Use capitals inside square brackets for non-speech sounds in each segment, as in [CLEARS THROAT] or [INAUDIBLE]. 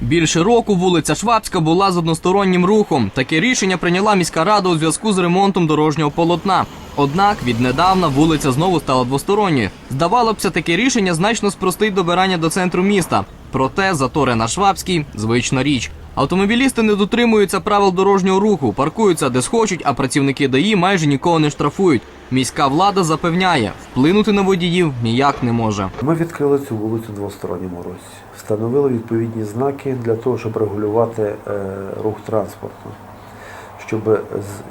Більше року вулиця Швабська була з одностороннім рухом. Таке рішення прийняла міська рада у зв'язку з ремонтом дорожнього полотна. Однак віднедавна вулиця знову стала двосторонньою. Здавалося б, таке рішення значно спростить добирання до центру міста. Проте затори на Швабській звична річ. Автомобілісти не дотримуються правил дорожнього руху, паркуються де схочуть, а працівники ДАІ майже нікого не штрафують. Міська влада запевняє, вплинути на водіїв ніяк не може. Ми відкрили цю вулицю двосторонньому розі. Встановили відповідні знаки для того, щоб регулювати е, рух транспорту. Щоб,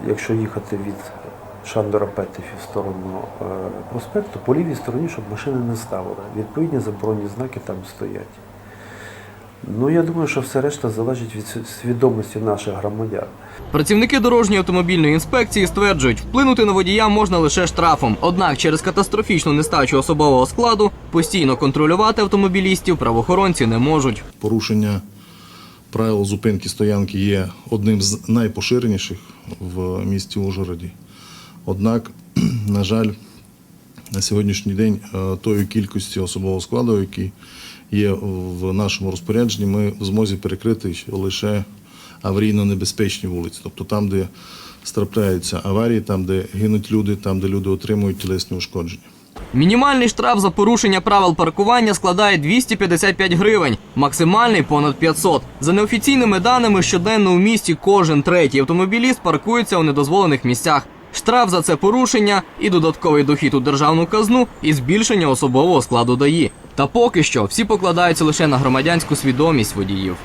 якщо їхати від Шандора Петефі в сторону е, проспекту, по лівій стороні, щоб машини не ставили. Відповідні заборонні знаки там стоять. Ну, я думаю, що все решта залежить від свідомості наших громадян. Працівники дорожньої автомобільної інспекції стверджують, вплинути на водія можна лише штрафом. Однак через катастрофічну нестачу особового складу постійно контролювати автомобілістів правоохоронці не можуть. Порушення правил зупинки стоянки є одним з найпоширеніших в місті Ужгороді. Однак, [CLEARS THROAT] на жаль, на сьогоднішній день е, тої кількості особового складу, який є в нашому розпорядженні, ми в змозі перекрити лише аварійно небезпечні вулиці, тобто там, де страпляються аварії, там, де гинуть люди, там, де люди отримують тілесні ушкодження. Мінімальний штраф за порушення правил паркування складає 255 гривень, максимальний понад 500. За неофіційними даними, щоденно у місті кожен третій автомобіліст паркується у недозволених місцях. Штраф за це порушення і додатковий дохід у державну казну, і збільшення особового складу ДАІ. Та поки що всі покладаються лише на громадянську свідомість водіїв.